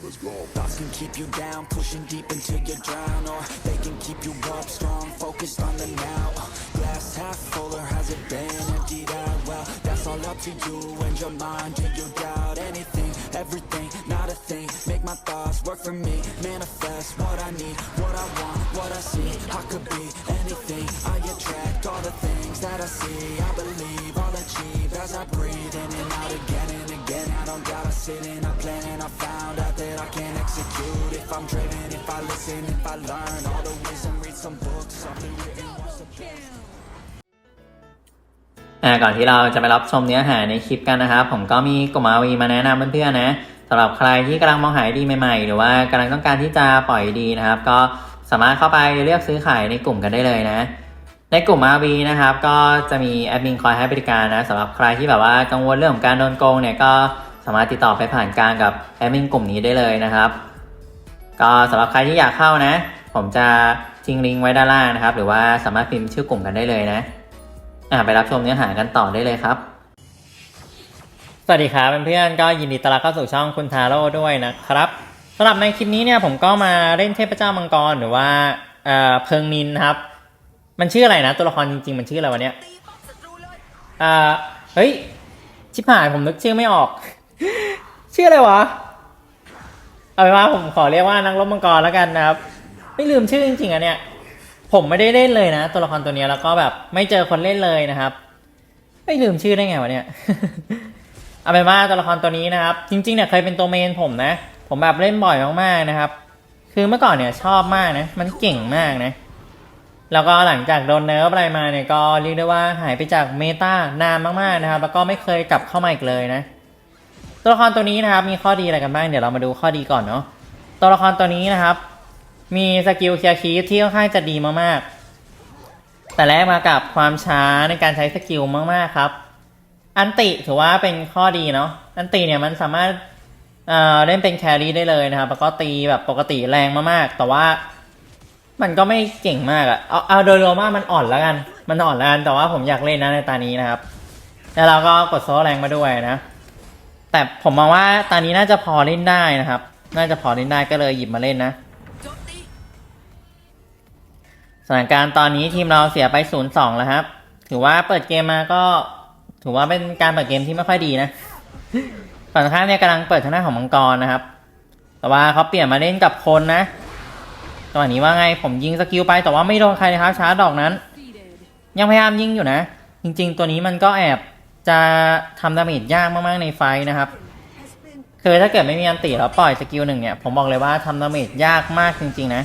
Thoughts can keep you down, pushing deep until you drown Or they can keep you up strong, focused on the now. Glass half full or has it been emptied out? Well, that's all up to you and your mind Do you doubt anything, everything, not a thing. Make my thoughts work for me, manifest what I need What I want, what I see, I could be anything. I attract all the things that I see. I believe as I breathe in and out again and again I don't gotta sit in a plan and I found out that I can execute If I'm driven, if I listen, if I learn all the wisdom, read some books Something written once a best อ่าก่อนที่เราจะไปรับชมเนื้อหาในคลิปกันนะครับ ผมก็มีกลุ่มอาวีมาแนะนำเพื่อนๆนะสำหรับใครที่กำลังมองหาดีใหม่ๆ หรือว่ากำลังต้องการที่จะปล่อยดีนะครับ ก็สามารถเข้าไปเลือกซื้อขายในกลุ่มกันได้เลยนะ ในกลุ่ม RV นะครับ ก็จะมีแอดมินคอยให้บริการนะสำหรับใครที่แบบว่ากังวลเรื่องของการโดนโกงเนี่ยก็สามารถติดต่อไปผ่านกลางกับแอดมินกลุ่มนี้ได้เลยนะครับ ก็สำหรับใครที่อยากเข้านะ ผมจะทิ้งลิงก์ไว้ด้านล่างนะครับ หรือว่าสามารถพิมพ์ชื่อกลุ่มกันได้เลยนะอ่าไปรับชมเนื้อหากันต่อได้เลยครับ สวัสดีครับเพื่อนๆก็ยินดีต้อนรับเข้าสู่ช่องคุณทาโร่ด้วยนะครับสำหรับในคลิปนี้เนี่ยผมก็มาเล่นเทพเจ้ามังกรหรือว่าเอ่อเพิงนินครับ มันชื่ออะไรนะตัวละครจริงๆ มันชื่ออะไรวะเนี่ยอ่าเฮ้ย ชิบหายผมนึกชื่อไม่ออก ชื่ออะไรวะ เอาเป็นว่าผมขอเรียกว่านักรบมังกรแล้วกันนะครับ ไม่ลืมชื่อจริงๆอะเนี่ย ผมไม่ได้เล่นเลยนะ ตัวละครตัวนี้แล้วก็แบบไม่เจอคนเล่นเลยนะครับ ไม่ลืมชื่อได้ไงวะเนี่ย เอาเป็นว่าตัวละครตัวนี้นะครับ จริงๆเนี่ยเคยเป็นตัวเมนผมนะ ผมแบบเล่นบ่อยมากๆนะครับ คือเมื่อก่อนเนี่ยชอบมากนะ มันเก่งมากนะ แล้วก็หลังจากโดนเนิร์ฟอะไรมาเนี่ยก็เรียกได้ว่าหายไปจากเมตานานมากๆนะครับ แล้วก็ไม่เคยกลับเข้ามาอีกเลยนะ ตัวละครตัวนี้นะครับมีข้อดีอะไรกันบ้างเดี๋ยวเรามาดูข้อดีก่อนเนาะตัวละครตัวนี้นะครับ มีสกิลเคลียร์คีฟที่ค่อนข้างจะดีมากๆ แต่แลกมากับความช้าในการใช้สกิลมากๆครับ อันติถือว่าเป็นข้อดีเนาะอันติเนี่ยมันสามารถเอ่อเล่นเป็นแครี่ได้เลยนะครับแล้วก็ตีแบบปกติแรงมากๆ แต่ว่า มันก็ไม่เก่งมากอะเอาเอาโดยรวมว่ามันอ่อนแล้วกัน มันอ่อนแล้วกันแต่ว่าผมอยากเล่นนะในตานี้นะครับ แล้วเราก็กดโซ่แรงมาด้วยนะ แต่ผมมองว่าตานี้น่าจะพอเล่นได้นะครับ น่าจะพอเล่นได้ก็เลยหยิบมาเล่นนะสถานการณ์ตอนนี้ทีมเราเสียไป 0-2 แล้วครับ ถือว่าเปิดเกมมาก็ ถือว่าเป็นการเปิดเกมที่ไม่ค่อยดีนะฝั่งข้ามเนี่ยกำลังเปิดทางหน้าของมังกรนะครับ แต่ว่าเขาเปลี่ยนมาเล่นกับคนนะ จังหวะนี้ว่าไงผมยิงสกิลไปแต่ว่าไม่โดนใครนะครับชาร์จดอกนั้น ยังพยายามยิงอยู่นะ จริง ๆ ตัวนี้มันก็แอบจะทำดาเมจยากมากๆในไฟนะครับคือถ้าเกิดไม่มีอันติแล้วปล่อยสกิลหนึ่งเนี่ยผมบอกเลยว่าทำดาเมจยากมากจริง ๆ นะ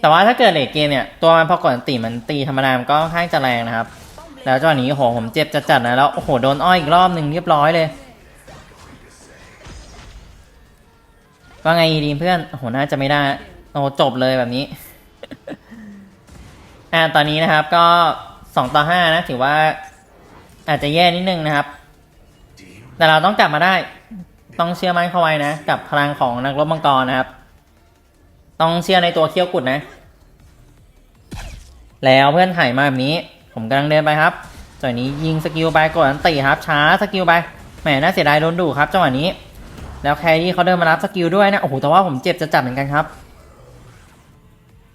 แต่ว่าถ้าเกิดเลทเกมเนี่ยตัวมันพอกดอันติมันตีธรรมดามันก็ค่อนข้างจะแรงนะครับ แล้วจังหวะนี้โหผมเจ็บจัดๆนะแล้วโอ้โหโดนอ้อยอีกรอบหนึ่งเรียบร้อยเลย ว่าไงดีเพื่อนโอ้โหน่าจะไม่ได้โอ้จบเลยแบบนี้ อ่าตอนนี้นะครับก็สองต่อห้านะ ถือว่า อาจจะแย่นิดนึงนะครับ แต่เราต้องกลับมาได้ ต้องเชื่อมั่นเข้าไว้นะ กับพลังของนักรบมังกรนะครับ ต้องเชื่อในตัวเขี้ยวกุดนะ แล้วเพื่อนถ่ายมาแบบนี้ ผมกำลังเดินไปครับจังหวะนี้ยิงสกิลไปกดอันติครับช้าสกิลไปแหมน่าเสียดายโดนดุครับจังหวะนี้ แล้วแครี่เขาเดินมารับสกิลด้วยนะ โอ้โห แต่ว่าผมเจ็บจะจัดเหมือนกันครับ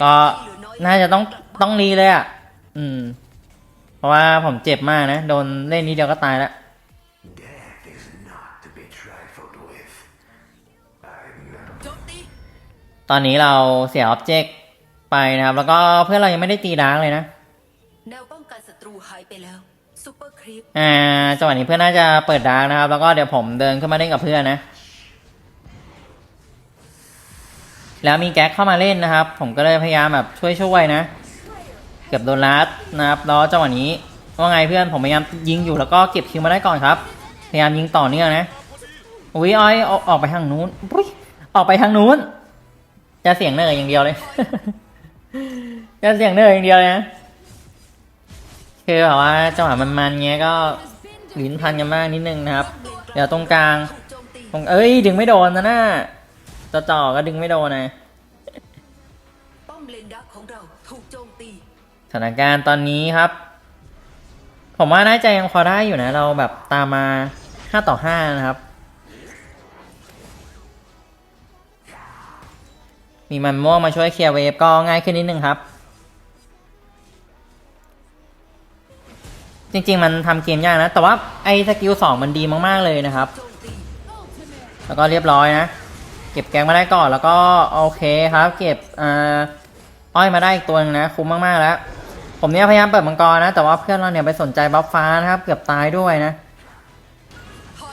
ก็น่าจะต้องต้องรีเลยอะ อืม เพราะว่าผมเจ็บมากนะ โดนเล่นนิดเดียวก็ตายแล้ว Death is not to be trifled with. I'm not ตอนนี้เราเสียออบเจกต์ไปนะครับ แล้วก็เพื่อนเรายังไม่ได้ตีดาร์กเลยนะแนวป้องกันศัตรูหายไปแล้วซูเปอร์ครีปอ่าจังหวะนี้เพื่อนน่าจะเปิดดาร์กนะครับ แล้วก็เดี๋ยวผมเดินขึ้นมาเล่นกับเพื่อนนะ แล้วมีแก๊กเข้ามาเล่นนะครับ ผมก็เลยพยายามแบบช่วยช่วยนะ เก็บโดนลัดนะครับแล้วจังหวะนี้ว่าไงเพื่อนผมพยายามยิงอยู่แล้วก็เก็บคิวมาได้ก่อนครับ พยายามยิงต่อเนื่องนะอุ้ยอ้อยออกไปทางนู้นอุ๊ยออกไปทางนู้น จะเสียงเนยอย่างเดียวเลย จะเสียงเนยอย่างเดียวเลยนะคือแบบว่าจังหวะมันๆเงี้ยก็ลิ้นพันกันมากนิดนึงนะครับ เดี๋ยวตรงกลางถูกโจมตีตรงเอ้ยดึงไม่โดนนะน่า ตัวต่อก็ดึงไม่โดนนะป้อมเลนดัของเราถูกโจมตีสถานการณ์ตอนนี้ครับ ผมว่าน่าจะยังพอได้อยู่นะ เราแบบตามมา5ต่อ5นะครับ มีมันม่วงมาช่วยเคลียร์เวฟก็ง่ายขึ้นนิดนึงครับ จริงๆมันทำเกมยากนะ แต่ว่าไอ้สกิล2มันดีมากๆเลยนะครับ แล้วก็เรียบร้อยนะ เก็บแกงมาได้ก่อนแล้วก็โอเคครับ เก็บอ่าอ้อยมาได้อีกตัวหนึงนะ คุ้มมากๆแล้ว ผมเนี่ยพยายามเปิดมังกรนะ แต่ว่าเพื่อนเราเนี่ยไปสนใจบัฟฟ้านะครับ เกือบตายด้วยนะ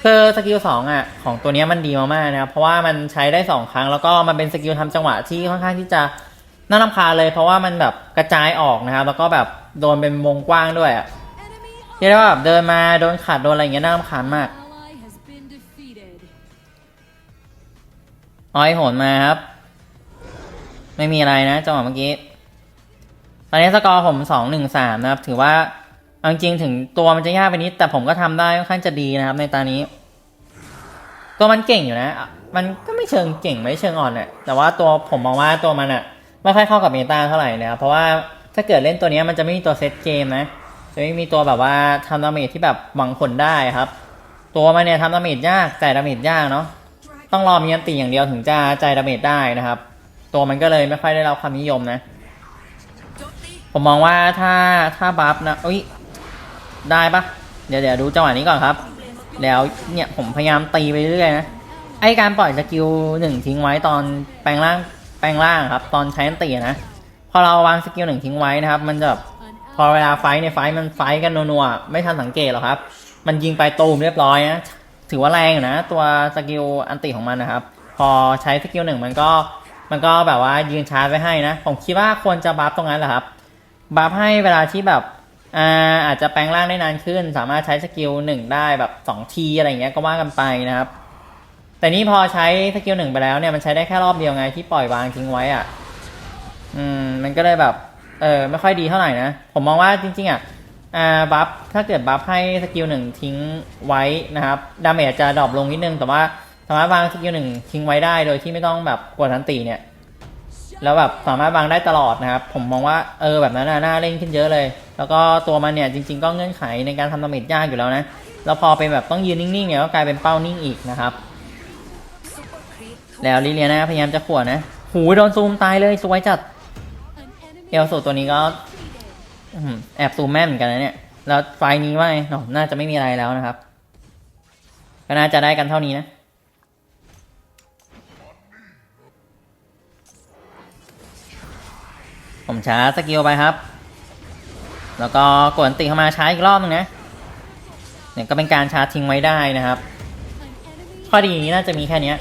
คือสกิลสองอะของตัวนี้มันดีมากๆนะครับเพราะว่ามันใช้ได้สองครั้ง แล้วก็มันเป็นสกิลทำจังหวะที่ค่อนข้างที่จะน่ารำคาญเลย เพราะว่ามันแบบกระจายออกนะครับ แล้วก็แบบโดนเป็นวงกว้างด้วยอะเรียกได้ว่าแบบเดินมาโดนขัดโดนอะไรอย่างเงี้ยน่ารำคาญมาก อ้อยโหนมาครับ ไม่มีอะไรนะจังหวะเมื่อกี้ ตอนนี้สกอร์ผมสองหนึ่งสามนะครับ ถือว่าเอาจริงถึงตัวมันจะยากไปนิด แต่ผมก็ทำได้ค่อนข้างจะดีนะครับ ในตานี้ ตัวมันเก่งอยู่นะ มันก็ไม่เชิงเก่งไม่เชิงอ่อนเนี่ยแต่ว่าตัวผมมองว่าตัวมันอะไม่ค่อยเข้ากับเมตาเท่าไหร่นะครับเพราะว่าถ้าเกิดเล่นตัวนี้มันจะไม่มีตัวเซตเกมนะจะไม่มีตัวแบบว่าทำดาเมจที่แบบหวังผลได้ครับ ตัวมันเนี่ยทำดาเมจยากจ่ดาเมจยากเนาะ ต้องรอมีอันตีอย่างเดียวถึงจะใจดาเมจได้นะครับ ตัวมันก็เลยไม่ค่อยได้รับความนิยมนะ ผมมองว่าถ้าถ้าบัฟนะอุ้ยได้ปะเดี๋ยวเดี๋ยวดูจังหวะนี้ก่อนครับ แล้วเนี่ยผมพยายามตีไปเรื่อยๆนะไอการปล่อยสกิลหนึ่งทิ้งไว้ตอนแปลงร่างแปลงร่างครับ ตอนใช้อันตีนะพอเราวางสกิลหนึ่งทิ้งไว้นะครับ มันจะพอเวลาไฟในไฟมันไฟกันนัวๆไม่ทันสังเกตหรอกครับ มันยิงไปตูมเรียบร้อยนะ ถือว่าแรงอยู่นะ ตัวสกิลอันติของมันนะครับ พอใช้สกิลหนึ่งมันก็มันก็แบบว่ายืนชาร์จไว้ให้นะ ผมคิดว่าควรจะบัฟตรงนั้นแหละครับบัฟให้เวลาที่แบบอ่าอาจจะแปลงร่างได้นานขึ้น สามารถใช้สกิลหนึ่งได้แบบสองทีอะไรเงี้ยก็ว่ากันไปนะครับ แต่นี่พอใช้สกิลหนึ่งไปแล้วเนี่ยมันใช้ได้แค่รอบเดียวไงที่ปล่อยวางทิ้งไว้อะ อืมมันก็เลยแบบ เออไม่ค่อยดีเท่าไหร่นะ ผมมองว่าจริง ๆอะ อ่าบัฟถ้าเกิดบัฟให้สกิลหนึ่งทิ้งไว้นะครับดาเมจจะดรอปลงนิดนึงแต่ว่าสามารถวางสกิลหนึ่งทิ้งไว้ได้โดยที่ไม่ต้องแบบกดทันตีเนี่ยแล้วแบบสามารถวางได้ตลอดนะครับ ผมมองว่าเออแบบนั้นน่าเล่นขึ้นเยอะเลย แล้วก็ตัวมันเนี่ยจริง ๆ ก็เงื่อนไขในการทำดาเมจยากอยู่แล้วนะแล้วพอเป็นแบบต้องยืนนิ่งๆเนี่ยก็กลายเป็นเป้านิ่งอีกนะครับ แล้วลิเลียนาพยายามจะขวดนะ หูยโดนซูมตายเลยสวยจัดเอลสูตัวนี้ก็ แอบซูมแม่เหมือนกันนะเนี่ย แล้วไฟนี้ว่าไงน่าจะไม่มีอะไรแล้วนะครับ ก็น่าจะได้กันเท่านี้นะ ผมช้าสกิลไปครับ แล้วก็กดติเข้ามาช้าอีกรอบนึงนะ เนี่ยก็เป็นการชาร์จทิ้งไว้ได้นะครับ ข้อดีน่าจะมีแค่นี้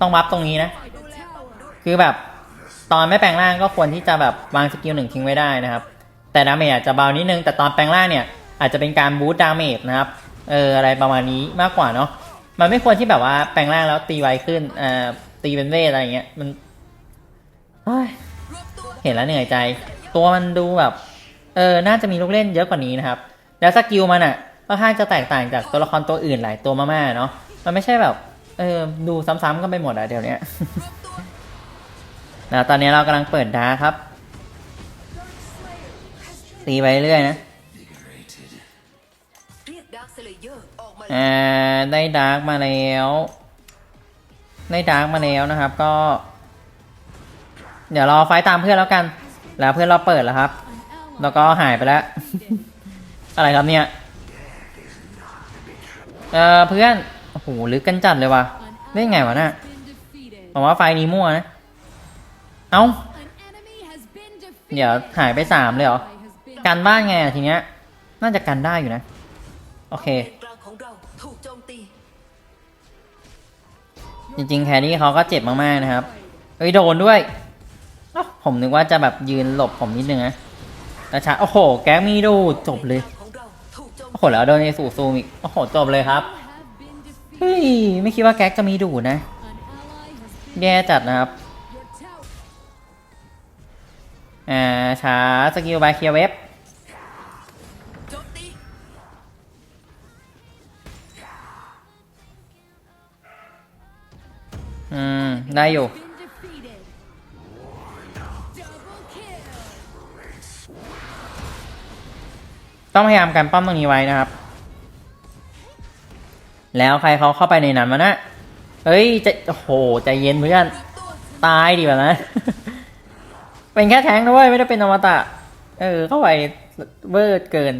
ต้องวับตรงนี้นะ คือแบบตอนไม่แปลงร่างก็ควรที่จะแบบวางสกิลหนึ่งทิ้งไว้ได้นะครับ แต่ดาเมจอาจจะเบานิดนึง แต่ตอนแปลงร่างเนี่ยอาจจะเป็นการบูตดาเมจนะครับ เอออะไรประมาณนี้มากกว่าเนาะ มันไม่ควรที่แบบว่าแปลงร่างแล้วตีไวขึ้นเอ่อตีเป็นเวทอะไรเงี้ย มันเห็นแล้วเหนื่อยใจ ตัวมันดูแบบ เออ น่าจะมีลูกเล่นเยอะกว่านี้นะครับ แล้วสกิลมันอะค่อนข้างจะแตกต่างจากตัวละครตัวอื่นหลายตัวมากๆเนาะ มันไม่ใช่แบบ เออ ดูซ้ำๆกันไปหมดอะเดี๋ยวนี้นะตอนนี้เรากำลังเปิดดาครับ ตีไปเรื่อยนะเอร์ออกมาอ่าได้ดาร์กมาแล้ว ได้ดาร์กมาแล้วนะครับก็ เดี๋ยวรอไฟตามเพื่อนแล้วกัน แล้วเพื่อนเราเปิดแล้วครับ แล้วก็หายไปแล้ว อะไรครับเนี่ย เออเพื่อน โอ้โหลึกกันจัดเลยว่ะ ได้ไงวะน่ะ has been defeated. ผมว่าไฟนี้มั่วนะ เอ้า เดี๋ยวหายไปสามเลยเหรอ Ally has been กันบ้านไงอะทีเนี้ย น่าจะกันได้อยู่นะ โอเคเลนกลางของเราถูกโจมตีจริงๆแครี่เขาก็เจ็บมากๆนะครับเฮ้ยโดนด้วยเอ้าผมนึกว่าจะแบบยืนหลบผมนิดนึงนะแต่ช้าโอ้โห แก๊กมีดูจบเลยกลางของเราถูกโจมโอ้โห แล้วโดนในสู่ซูมอีก โอ้โห จบเลยครับ have been defeated. เฮ้ย ไม่คิดว่าแก๊กจะมีดูนะ An ally has been แย่จัดนะครับ your tower อ่าช้าสกิลบายเคลียร์เว็บ ได้อยู่ต้องพยายามกันป้อมตรงนี้ไว้นะครับ แล้วใครเขาเข้าไปในนั้นมานะเฮ้ยจะโอ้โหใจเย็นเพื่อนตายดีแบบนั้นเป็นแค่แทงค์นะเว้ยไม่ได้เป็นอมตะ เออเข้าไปเวอร์เกิน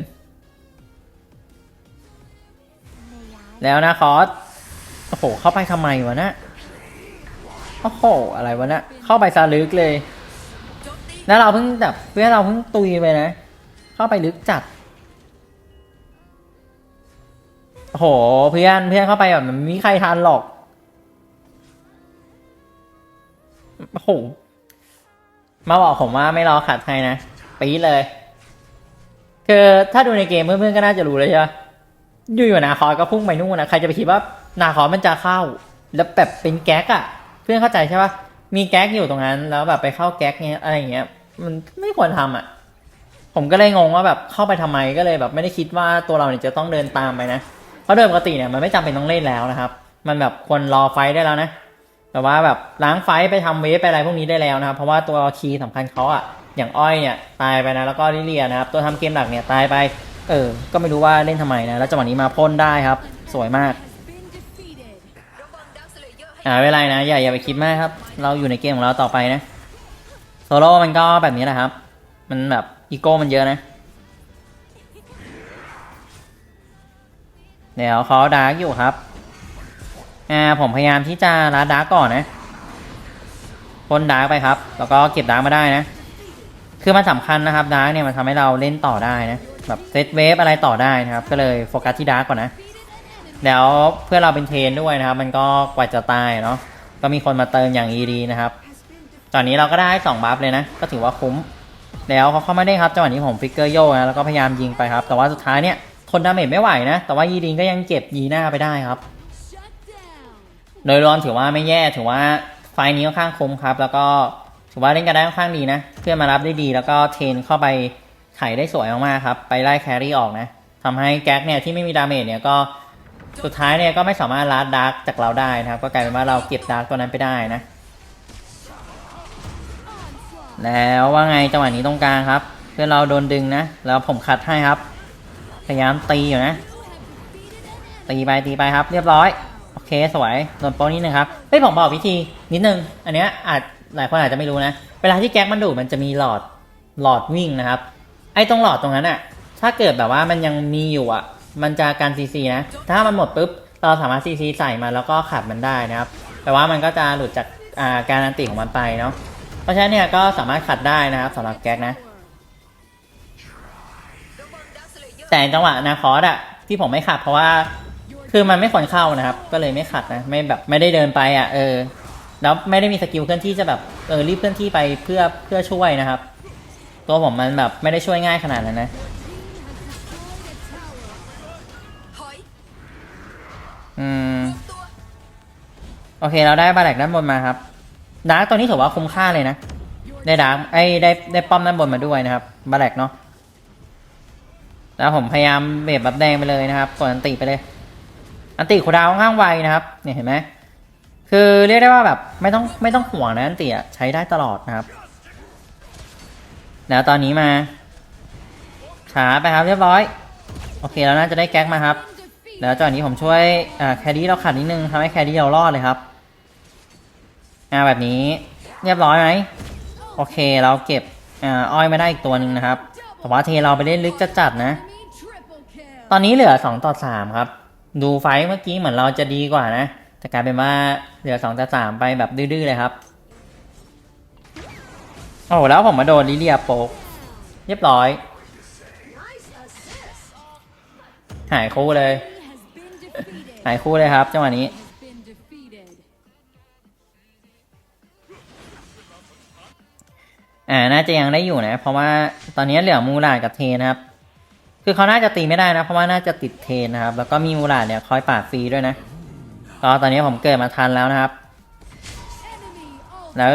แล้วนะคอสโอ้โหเข้าไปทำไมวะนะ โอ้โห อะไรวะเนะเข้าไปซาลึกเลย แล้วเราเพิ่งแบบเพื่อนเราเพิ่งตุยไปนะ เข้าไปลึกจัด โอ้โห เพื่อนเพื่อนเข้าไปแบบมันมีใครทันหรอก โอ้โห มาบอกผมว่าไม่รอขัดให้นะ ปีดเลย คือถ้าดูในเกมเพื่อนๆก็น่าจะรู้เลยใช่ปะอยู่ๆนาคอก็พุ่งไปนู่นนะ ใครจะไปคิดว่านาคอมันจะเข้า แล้วแบบเป็นแก๊กอะ เพื่อนเข้าใจใช่ปะมีแก๊กอยู่ตรงนั้น แล้วแบบไปเข้าแก๊กเงี้ยอะไรอย่างเงี้ย มันไม่ควรทำอะ ผมก็เลยงงว่าแบบเข้าไปทำไมก็เลยแบบไม่ได้คิดว่าตัวเราเนี่ยจะต้องเดินตามไปนะ เพราะโดยปกติเนี่ยมันไม่จำเป็นต้องเล่นแล้วนะครับ มันแบบควรรอไฟได้แล้วนะ แต่ว่าแบบล้างไฟไปทำเวฟไปอะไรพวกนี้ได้แล้วนะครับ เพราะว่าตัวคีย์สำคัญเขาอะอย่างอ้อยเนี่ยตายไปนะ แล้วก็ลิเลียนะครับ ตัวทำเกมหลักเนี่ยตายไป เออ ก็ไม่รู้ว่าเล่นทำไมนะ แล้วจังหวะนี้มาพ่นได้ครับ สวยมาก อ่าไม่เป็นไรนะอย่าอย่าไปคิดมากครับ เราอยู่ในเกมของเราต่อไปนะโซโล่มันก็แบบนี้แหละครับ มันแบบอีโก้มันเยอะนะ เดี๋ยวเขาดาร์กอยู่ครับอ่าผมพยายามที่จะรัดดาร์กก่อนนะพ่นดาร์กไปครับ แล้วก็เก็บดาร์กมาได้นะ คือมันสำคัญนะครับดาร์กเนี่ยมันทำให้เราเล่นต่อได้นะแบบเซตเวฟอะไรต่อได้นะครับ ก็เลยโฟกัสที่ดาร์กก่อนนะ แล้วเพื่อเราเป็นเทรนด้วยนะครับ มันก็กว่าจะตายเนาะก็มีคนมาเติมอย่างอีดีนะครับ ตอนนี้เราก็ได้สองบัฟเลยนะ ก็ถือว่าคุ้ม แล้วเขาเข้ามาได้ครับจังหวะนี้ผมฟิกเกอร์โยนะแล้วก็พยายามยิงไปครับ แต่ว่าสุดท้ายเนี่ยทนดาเมจไม่ไหวนะ แต่ว่ายีดินก็ยังเก็บยีหน้าไปได้ครับ โดยรวมถือว่าไม่แย่ถือว่าไฟนี้ค่อนข้างคุ้มครับ แล้วก็ถือว่าเล่นกันได้ค่อนข้างดีนะ เพื่อนมารับได้ดี แล้วก็เทนเข้าไปไถได้สวยมากๆครับ ไปไล่แครี่ออกนะทำให้แก๊กเนี่ยที่ไม่มีดาเมจเนี่ยก็ สุดท้ายเนี่ยก็ไม่สามารถลัดดาร์กจากเราได้นะครับ ก็กลายเป็นว่าเราเก็บดาร์กตัวนั้นไปได้นะ แล้วว่าไงจังหวะนี้ตรงกลางครับ เพื่อนเราโดนดึงนะ แล้วผมคัดให้ครับ พยายามตีอยู่นะ ตีไปตีไปครับ เรียบร้อย โอเคสวยโดนโป้นิดนึงครับเฮ้ยผมบอกวิธีนิดนึง อันเนี้ยอาจหลายคนอาจจะไม่รู้นะ เวลาที่แก๊กมันดูดมันจะมีหลอดหลอดวิ่งนะครับ ไอ้ตรงหลอดตรงนั้นอะถ้าเกิดแบบว่ามันยังมีอยู่อะ มันจะการซีซีนะ ถ้ามันหมดปุ๊บ เราสามารถซีซีใส่มันแล้วก็ขัดมันได้นะครับ แต่ว่ามันก็จะหลุดจากาการอันติของมันไปเนาะ เพราะฉะนั้นเนี่ยก็สามารถขัดได้นะครับสำหรับแก๊กนะ แต่จังหวะนาคอสอะที่ผมไม่ขัดเพราะว่าคือมันไม่ควรเข้านะครับ ก็เลยไม่ขัดนะ ไม่แบบไม่ได้เดินไปอะเออ แล้วไม่ได้มีสกิลเคลื่อนที่จะแบบเออรีบเคลื่อนที่ไปเพื่อเพื่อช่วยนะครับ ตัวผมมันแบบไม่ได้ช่วยง่ายขนาดนั้นนะ อืม โอเคเราได้บาแลกด้านบนมาครับ ดาร์กตัวนี้ถือว่าคุ้มค่าเลยนะ ได้ดาร์กไอ้ได้ได้ป้อมด้านบนมาด้วยนะครับบาแลกเนาะ แล้วผมพยายามเบียบบับแดงไปเลยนะครับกดอันติไปเลย อันติคูดาวค่อนข้างไวนะครับ เนี่ยเห็นไหม คือเรียกได้ว่าแบบไม่ต้องไม่ต้องห่วงนะอันติอะใช้ได้ตลอดนะครับ แล้วตอนนี้มาช้าไปครับเรียบร้อย โอเคแล้วน่าจะได้แก๊กมาครับ แล้วจังหวะนี้ผมช่วยแคดดี้เราขัดนิดนึงทำให้แคดดี้เรารอดเลยครับอ่าแบบนี้เรียบร้อยไหมโอเคเราเก็บอ่าอ้อยมาได้อีกตัวหนึ่งนะครับแต่ว่าเทเราไปเล่นลึกจะจัดนะ ตอนนี้เหลือ2ต่อ3ครับ ดูไฟเมื่อกี้เหมือนเราจะดีกว่านะ แต่กลายเป็นว่าเหลือ2ต่อ3ไปแบบดื้อๆเลยครับ โอ้แล้วผมมาโดนลิเลียโปกเรียบร้อย หายคู่เลย หายคู่เลยครับจังหวะนี้ อ่า น่าจะยังได้อยู่นะ เพราะว่าตอนนี้เหลือมูลาดกับเทนะครับ คือเขาน่าจะตีไม่ได้นะ เพราะว่าน่าจะติดเทนนะครับ แล้วก็มีมูลาดเนี่ยคอยปาดฟรีด้วยนะ ก็ตอนนี้ผมเกิดมาทันแล้วนะครับ แล้ว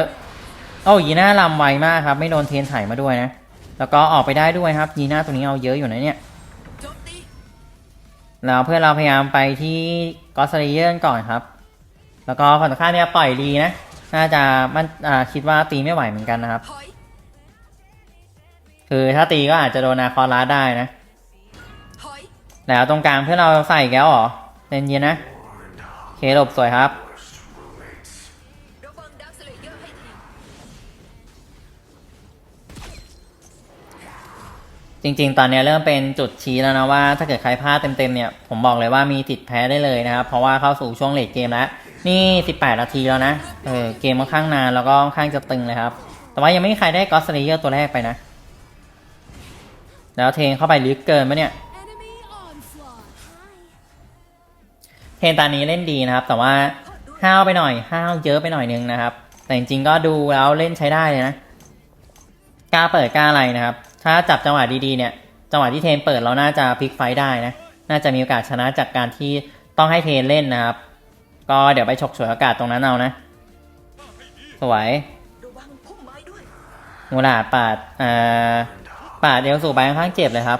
โอ้ยีน่าลำไวมากครับ ไม่โดนเทนไถมาด้วยนะ แล้วก็ออกไปได้ด้วยครับยีน่าตัวนี้เอาเยอะอยู่นะเนี่ย แล้วเพื่อนเราพยายามไปที่กอสเลเยอร์ก่อนครับ แล้วก็ฝั่งตรงข้ามเนี่ยปล่อยดีนะ น่าจะมันอ่าคิดว่าตีไม่ไหวเหมือนกันนะครับ คือถ้าตีก็อาจจะโดนนาคอรัสได้นะ แล้วตรงกลางเพื่อนเราใส่แก้วเหรอเย็นเย็นๆนะเคหลบสวยครับ จริง ๆ ตอนนี้เริ่มเป็นจุดชี้แล้วนะว่าถ้าเกิดใครพลาดเต็มๆเนี่ยผมบอกเลยว่ามีติดแพ้ได้เลยนะครับ เพราะว่าเข้าสู่ช่วงเลทเกมแล้ว นี่ 18 นาทีแล้วนะเออเกมค่อนข้างนานแล้วก็ค่อนข้างจะตึงเลยครับ แต่ว่ายังไม่มีใครได้กอสเลเยอร์ตัวแรกไปนะ แล้วเทงเข้าไปลึกเกินปะเนี่ยเทนตานี้เล่นดีนะครับ แต่ว่าห้าวไปหน่อยห้าวเยอะไปหน่อยนึงนะครับ แต่จริงๆก็ดูแล้วเล่นใช้ได้เลยนะกล้าเปิดกล้าอะไรนะครับ ถ้าจับจังหวะดีๆเนี่ย จังหวะที่เทนเปิดเราน่าจะพลิกไฟต์ได้นะ น่าจะมีโอกาสชนะจากการที่ต้องให้เทนเล่นนะครับ ก็เดี๋ยวไปฉกฉวยโอกาสตรงนั้นเอานะ สวยมูลาปาดอ่าปาดเดวสู่ไปค่อนข้างเจ็บเลยครับ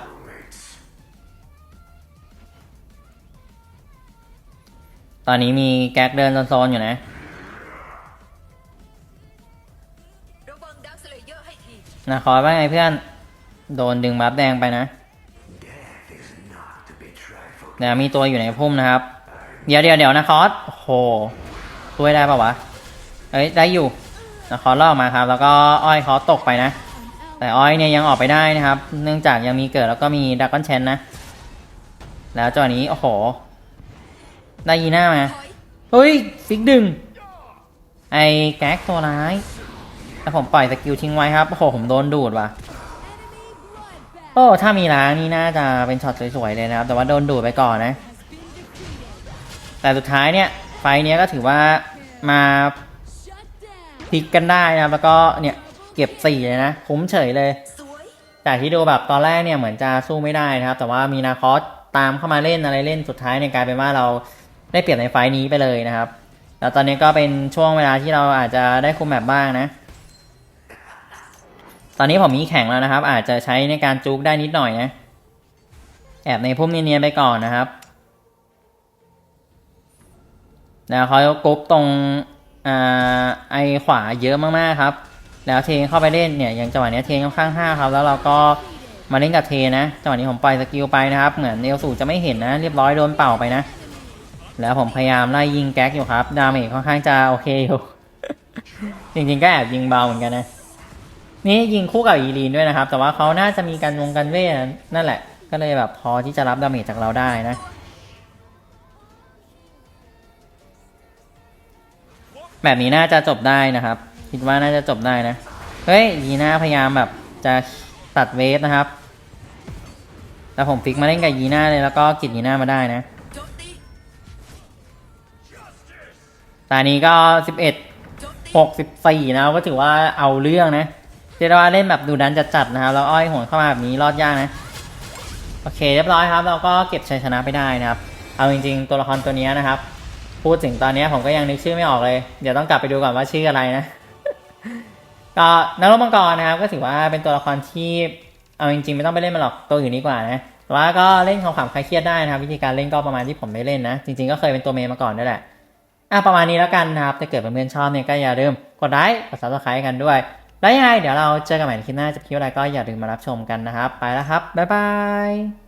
ตอนนี้มีแก๊กเดินโซนๆอยู่นะระวังดักสเลเยอร์ให้ทีนะคอร์ว่าไงเพื่อน โดนดึงบัฟแดงไปนะ Death is not to be trifled เดี๋ยวมีตัวอยู่ในพุ่มนะครับ เดี๋ยวเดี๋ยวเดี๋ยวนะคอสโอ้โหช่วยได้ปะวะ เอ้ยได้อยู่นะคอสลอกมาครับ แล้วก็อ้อยเขาตกไปนะ แต่อ้อยเนี่ยยังออกไปได้นะครับ เนื่องจากยังมีเกิดแล้วก็มีดักกอนเชนนะ แล้วจังหวะนี้โอ้โห ได้ยีหน้ามาถอยเฮ้ยฟิกดึง ไอ้แก๊กตัวร้าย แล้วผมปล่อยสกิลทิ้งไว้ครับ โอ้โหผมโดนดูดว่ะ Enemy bloodbath โอ้ ถ้ามีล้างนี่น่าจะเป็นช็อตสวยๆเลยนะครับ แต่ว่าโดนดูดไปก่อนนะ แต่สุดท้ายเนี่ย ไฟเนี้ยก็ถือว่ามาพลิกกันได้นะครับ แล้วก็เนี่ยเก็บสี่เลยนะ คุ้มเฉยเลยสวยจากที่ดูแบบตอนแรกเนี่ยเหมือนจะสู้ไม่ได้นะครับ แต่ว่ามีนาคอสตามเข้ามาเล่นอะไรเล่นสุดท้ายเนี่ยกลายเป็นว่าเราได้เปรียบในไฟนี้ไปเลยนะครับ แล้วตอนนี้ก็เป็นช่วงเวลาที่เราอาจจะได้คุมแบบบ้างนะ ตอนนี้ผมมีแข่งแล้วนะครับ อาจจะใช้ในการจุกได้นิดหน่อยนะแอบในพุ่มเนียนๆไปก่อนนะครับแล้วเขากรุ๊ปตรงอไอขวาเยอะมากๆครับ แล้วเทเข้าไปเล่นเนี่ยอย่างจังหวะนี้เทค่อนข้างห้าครับ แล้วเราก็มาเล่นกับเทนะจังหวะนี้ผมปล่อยสกิลไปนะครับ เหมือนเอลสูจะไม่เห็นนะ เรียบร้อยโดนเป่าไปนะ แล้วผมพยายามไล่ยิงแก๊กอยู่ครับ ดาเมจค่อนข้างจะโอเคอยู่ จริงๆก็แอบยิงเบาเหมือนกันนะ นี่ยิงคู่กับอีลีนด้วยนะครับ แต่ว่าเขาน่าจะมีการวงกันเวทนั่นแหละ ก็เลยแบบพอที่จะรับดาเมจจากเราได้นะแบบนี้น่าจะจบได้นะครับ คิดว่าน่าจะจบได้นะ เฮ้ยยีน่าพยายามแบบจะตัดเวฟนะครับ แต่ผมฟิกมาเล่นกับยีน่าเลยแล้วก็กิดยีน่ามาได้นะโจมตีตอนนี้ก็ 11โจมตี64 นะก็ถือว่าเอาเรื่องนะ เรียกได้ว่าเล่นแบบดูดันจัดๆนะครับแล้วอ้อยโหนเข้ามาแบบนี้รอดยากนะ โอเคเรียบร้อยครับ เราก็เก็บชัยชนะไปได้นะครับ เอาจริงๆ ตัวละครตัวนี้นะครับ พูดถึงตอนนี้ผมก็ยังนึกชื่อไม่ออกเลย เดี๋ยวต้องกลับไปดูก่อนว่าชื่ออะไรนะ ก็นักรบมังกรนะครับ ก็ถือว่าเป็นตัวละครที่เอาจริงๆไม่ต้องไปเล่นมันหรอกตัวอื่นดีกว่านะแต่ว่าก็เล่นของขำคลายเครียดได้นะครับ วิธีการเล่นก็ประมาณที่ผมได้เล่นนะ จริงๆ ก็เคยเป็นตัวเมนมาก่อนด้วยแหละอะประมาณนี้แล้วกันนะครับถ้าเกิดเพื่อนๆชอบเนี่ยก็อย่าลืมกดไลค์กด subscribe กันด้วย แล้วยังไงเดี๋ยวเราเจอกันใหม่ในคลิปหน้าจะพิวอะไรก็อย่าลืมมารับชมกันนะครับ ไปแล้วครับบ๊ายบาย